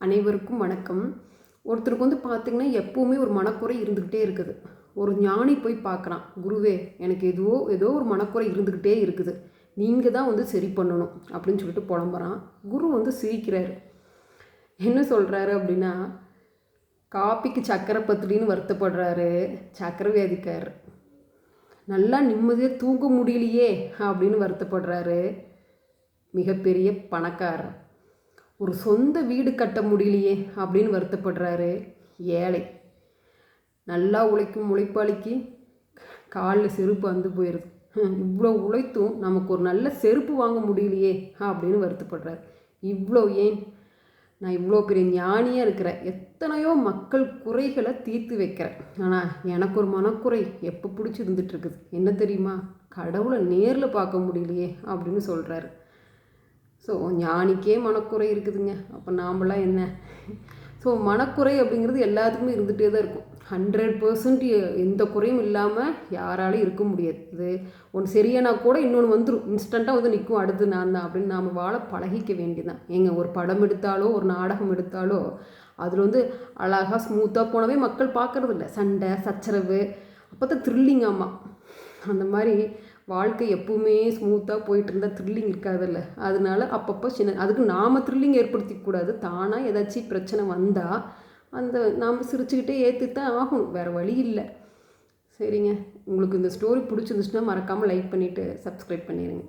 அனைவருக்கும் வணக்கம். ஒருத்தருக்கு வந்து பார்த்திங்கன்னா எப்போவுமே ஒரு மனக்குறை இருந்துக்கிட்டே இருக்குது. ஒரு ஞானி போய் பார்க்குறான் குருவே எனக்கு எதுவோ ஏதோ ஒரு மனக்குறை இருந்துக்கிட்டே இருக்குது. நீங்கள் தான் வந்து சரி பண்ணணும். அப்படின்னு சொல்லிட்டு புலம்புறான். குரு வந்து சிரிக்கிறாரு. என்ன சொல்கிறாரு அப்படின்னா காப்பிக்கு சக்கரை பத்திரின்னு வருத்தப்படுறாரு. சக்கரை வியாதிக்காரர் நல்லா நிம்மதியாக தூங்க முடியலையே அப்படின்னு வருத்தப்படுறாரு. மிகப்பெரிய பணக்காரர். ஒரு சொந்த வீடு கட்ட முடியலையே அப்படின்னு வருத்தப்படுறாரு ஏழை. நல்லா உழைக்கும் உழைப்பாளிக்கு காலில் செருப்பு வந்து போயிடுது இவ்வளோ உழைத்தும் நமக்கு ஒரு நல்ல செருப்பு வாங்க முடியலையே அப்படின்னு வருத்தப்படுறாரு. இவ்வளோ ஏன்? நான் இவ்வளோ பெரிய ஞானியாக இருக்கிறேன். எத்தனையோ மக்கள் குறைகளை தீர்த்து வைக்கிறேன். ஆனால் எனக்கு ஒரு மனக்குறை எப்போ பிடிச்சி இருந்துகிட்ருக்குது என்ன தெரியுமா? கடவுளை நேரில் பார்க்க முடியலையே அப்படின்னு சொல்கிறாரு ஸோ ஞானிக்கே மனக்குறை இருக்குதுங்க. அப்போ நாமெல்லாம் என்ன? ஸோ மனக்குறை அப்படிங்கிறது எல்லாத்துக்குமே இருந்துகிட்டே தான் இருக்கும். ஹண்ட்ரட் பர்சன்ட் எந்த குறையும் இல்லாமல் யாராலும் இருக்க முடியாது. ஒன்று சரியானா கூட இன்னொன்று வந்துடும் இன்ஸ்டண்ட்டாக வந்து நிற்கும் அடுத்து நான் தான் அப்படின்னு நாம் வாழ பழகிக்க வேண்டியதான் ஏங்க ஒரு படம் எடுத்தாலோ ஒரு நாடகம் எடுத்தாலோ அதில் வந்து அழகாக ஸ்மூத்தாக போனவே மக்கள் பார்க்குறதில்ல. சண்டை சச்சரவு அப்போ தான் த்ரில்லிங் ஆமாம் அந்த மாதிரி வாழ்க்கை எப்பவுமே ஸ்மூத்தாக போயிட்டு இருந்தால் த்ரில்லிங் இருக்காதில்ல? அதனால அப்பப்போ சின்ன அதுக்கு நாம் த்ரில்லிங் ஏற்படுத்திக்கூடாது தானாக ஏதாச்சும் பிரச்சனை வந்தால் அந்த நாம் சிரிச்சுக்கிட்டே ஏற்றி தான் ஆகணும் வேறு வழி இல்லை. சரிங்க. உங்களுக்கு இந்த ஸ்டோரி பிடிச்சிருந்துச்சுன்னா மறக்காமல் லைக் பண்ணிவிட்டு சப்ஸ்கிரைப் பண்ணிடுங்க